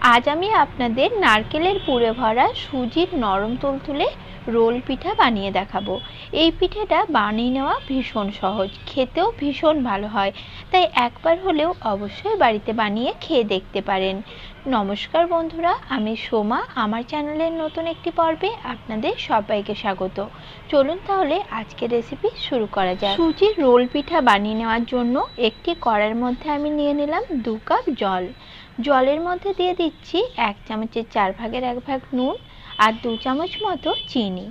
আজ আমি আপনাদের নারকেলের পুরে ভরা সুজির নরম তুলতুলে রোল পিঠা বানিয়ে দেখাবো। এই পিঠেটা বানিয়ে নেওয়া ভীষণ সহজ, খেতেও ভীষণ ভালো হয়। তাই একবার হলেও অবশ্যই বাড়িতে বানিয়ে খেয়ে দেখতে পারেন। নমস্কার বন্ধুরা, আমি সোমা, আমার চ্যানেলের নতুন একটি পর্বে আপনাদের সবাইকে স্বাগত। চলুন তাহলে আজকের রেসিপি শুরু করা যাক। সুজির রোল পিঠা বানিয়ে নেওয়ার জন্য একটি কড়ার মধ্যে আমি নিয়ে নিলাম দু কাপ জল। জলের মধ্যে দিয়ে দিচ্ছি এক চামচের চার ভাগের এক ভাগ নুন আর দু চামচ মতো চিনি।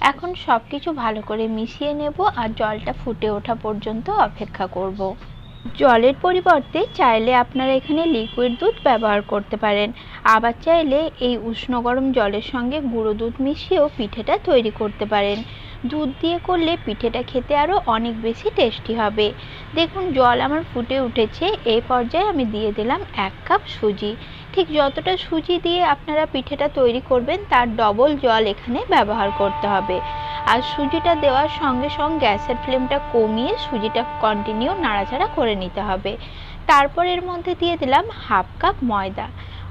এখন সব কিছু ভালো করে মিশিয়ে নেব আর জলটা ফুটে ওঠা পর্যন্ত অপেক্ষা করব। জলের পরিবর্তে চাইলে আপনারা এখানে লিকুইড দুধ ব্যবহার করতে পারেন। আবার চাইলে এই উষ্ণ গরম জলের সঙ্গে গুঁড়ো দুধ মিশিয়েও পিঠেটা তৈরি করতে পারেন। দুধ দিয়ে করলে পিঠেটা খেতে আরও অনেক বেশি টেস্টি হবে। দেখুন, জল আমার ফুটে উঠেছে। এই পর্যায়ে আমি দিয়ে দিলাম এক কাপ সুজি। ঠিক যতটা সুজি দিয়ে আপনারা পিঠেটা তৈরি করবেন, তার ডবল জল এখানে ব্যবহার করতে হবে। আর সুজিটা দেওয়ার সঙ্গে সঙ্গে গ্যাসের ফ্লেমটা কমিয়ে সুজিটা কন্টিনিউ নাড়াচাড়া করে নিতে হবে। তারপর এর মধ্যে দিয়ে দিলাম হাফ কাপ ময়দা।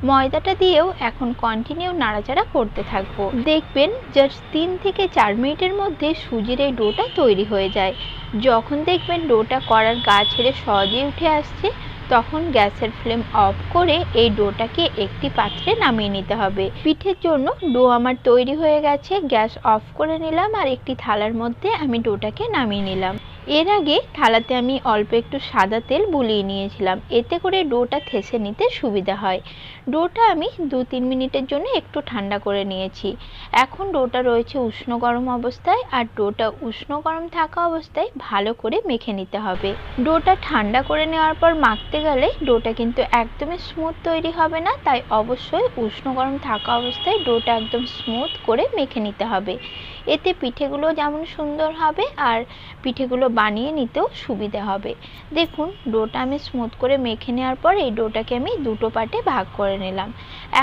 ময়দাটা দিয়েও এখন কন্টিনিউ নাড়াচাড়া করতে থাকব। দেখবেন জাস্ট তিন থেকে চার মিনিটের মধ্যে সুজির এই ডোটা তৈরি হয়ে যায়। যখন দেখবেন ডোটা করার গা ছেড়ে সহজেই উঠে আসছে, তখন গ্যাসের ফ্লেম অফ করে এই ডোটাকে একটি পাত্রে নামিয়ে নিতে হবে। পিঠের জন্য ডো আমার তৈরি হয়ে গেছে, গ্যাস অফ করে নিলাম আর একটি থালার মধ্যে আমি ডোটাকে নামিয়ে নিলাম। এর আগে থালাতে আমি অল্প একটু সাদা তেল বুলিয়ে নিয়েছিলাম। এতে করে ডোটা থেসে নিতে সুবিধা হয়। ডোটা আমি দু তিন মিনিটের জন্য একটু ঠান্ডা করে নিয়েছি। এখন ডোটা রয়েছে উষ্ণ গরম অবস্থায় আর ডোটা উষ্ণ গরম থাকা অবস্থায় ভালো করে মেখে নিতে হবে। ডোটা ঠান্ডা করে নেওয়ার পর মাখতে গেলে ডোটা কিন্তু একদমই স্মুথ তৈরি হবে না, তাই অবশ্যই উষ্ণ গরম থাকা অবস্থায় ডোটা একদম স্মুথ করে মেখে নিতে হবে। এতে পিঠেগুলো যেমন সুন্দর হবে আর পিঠেগুলো বানিয়ে নিতেও সুবিধে হবে। দেখুন, ডোটা আমি স্মুথ করে মেখে নেওয়ার পর এই ডোটাকে আমি দুটো পার্টে ভাগ করে নিলাম।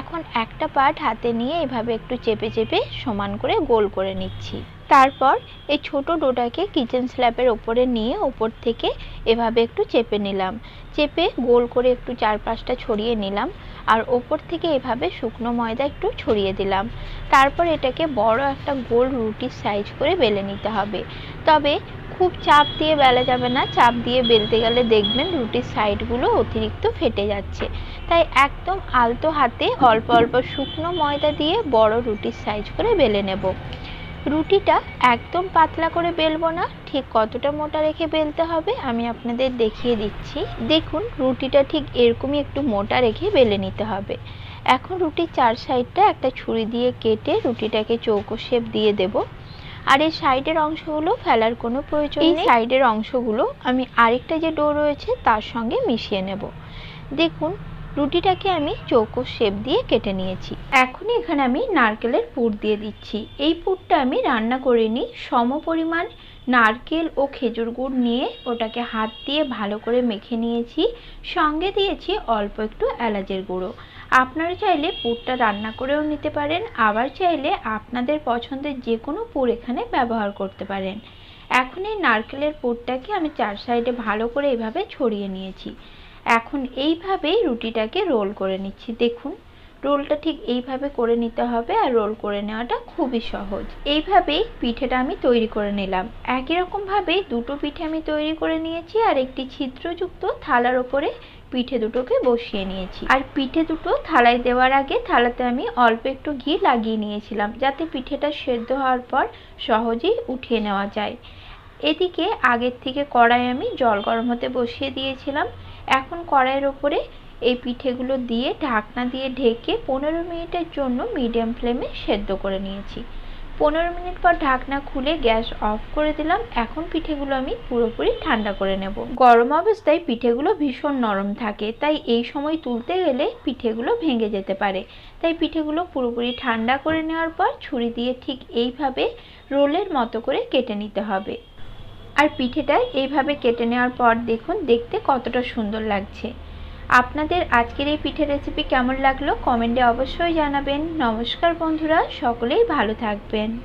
এখন একটা পার্ট হাতে নিয়ে এভাবে একটু চেপে চেপে সমান করে গোল করে নিচ্ছি। তারপর এই ছোট ডোটাকে কিচেন স্ল্যাপের ওপরে নিয়ে ওপর থেকে এভাবে একটু চেপে নিলাম। চেপে গোল করে একটু চারপাশটা ছড়িয়ে নিলাম আর ওপর থেকে এভাবে শুকনো ময়দা একটু ছড়িয়ে দিলাম। তারপর এটাকে বড় একটা গোল রুটির সাইজ করে বেলে নিতে হবে। তবে খুব চাপ দিয়ে বেলা যাবে না। চাপ দিয়ে বেলতে গেলে দেখবেন রুটির সাইডগুলো অতিরিক্ত ফেটে যাচ্ছে। তাই একদম আলতো হাতে অল্প অল্প শুকনো ময়দা দিয়ে বড় রুটির সাইজ করে বেলে নেব। রুটিটা একদম পাতলা করে বেলবো না, ঠিক কতটা মোটা রেখে বেলতে হবে আমি আপনাদের দেখিয়ে দিচ্ছি। দেখুন, রুটিটা ঠিক এরকমই একটু মোটা রেখে বেলে নিতে হবে। এখন রুটির চার সাইডটা একটা ছুরি দিয়ে কেটে রুটিটাকে চৌকো শেপ দিয়ে দেব। আর এই সাইডের অংশগুলো ফেলার কোনো প্রয়োজন নেই। এই সাইডের অংশগুলো আমি আরেকটা যে ডো রয়েছে তার সঙ্গে মিশিয়ে নেব। দেখুন রুটিটাকে আমি চৌকো শেপ দিয়ে কেটে নিয়েছি। এখন এখানে আমি নারকেলের পুর দিয়ে দিচ্ছি। এই পুরটা আমি রান্না করে নিই। সম পরিমাণ নারকেল ও খেজুর গুড় নিয়ে ওটাকে হাত দিয়ে ভালো করে মেখে নিয়েছি। সঙ্গে দিয়েছি অল্প একটু এলাচের গুঁড়ো। আপনারা চাইলে পুরটা রান্না করেও নিতে পারেন, আবার চাইলে আপনাদের পছন্দের যে কোনো পুর এখানে ব্যবহার করতে পারেন। এখন এই নারকেলের পুরটাকে আমি চার সাইডে ভালো করে এভাবে ছড়িয়ে নিয়েছি। এখন এইভাবেই রুটিটাকে রোল করে নিচ্ছি, দেখুন। রোলটা ঠিক এইভাবে করে নিতে হবে আর রোল করে নেওয়াটা খুবই সহজ। এইভাবেই পিঠেটা আমি তৈরি করে নিলাম। একই রকমভাবেই দুটো পিঠে আমি তৈরি করে নিয়েছি আর একটি ছিদ্রযুক্ত থালার ওপরে পিঠে দুটোকে বসিয়ে নিয়েছি। আর পিঠে দুটো থালায় দেওয়ার আগে থালাতে আমি অল্প একটু ঘি লাগিয়ে নিয়েছিলাম যাতে পিঠেটা সেদ্ধ হওয়ার পর সহজেই উঠিয়ে নেওয়া যায়। এদিকে আগের থেকে কড়াই আমি জল গরম হতে বসিয়ে দিয়েছিলাম। এখন কড়াইয়ের ওপরে এই পিঠেগুলো দিয়ে ঢাকনা দিয়ে ঢেকে পনেরো মিনিটের জন্য মিডিয়াম ফ্লেমে সেদ্ধ করে নিয়েছি। পনেরো মিনিট পর ঢাকনা খুলে গ্যাস অফ করে দিলাম। এখন পিঠেগুলো আমি পুরোপুরি ঠান্ডা করে নেব। গরম অবস্থায় পিঠেগুলো ভীষণ নরম থাকে, তাই এই সময় তুলতে গেলে পিঠেগুলো ভেঙে যেতে পারে। তাই পিঠেগুলো পুরোপুরি ঠান্ডা করে নেওয়ার পর ছুরি দিয়ে ঠিক এইভাবে রোলের মতো করে কেটে নিতে হবে। আর পিঠেটা এইভাবে কেটে নেওয়ার পর দেখুন, দেখতে কতটা সুন্দর লাগছে। আপনাদের আজকের এই পিঠে রেসিপি কেমন লাগল? কমেন্টে অবশ্যই জানাবেন। নমস্কার বন্ধুরা, সকলেই ভালো থাকবেন।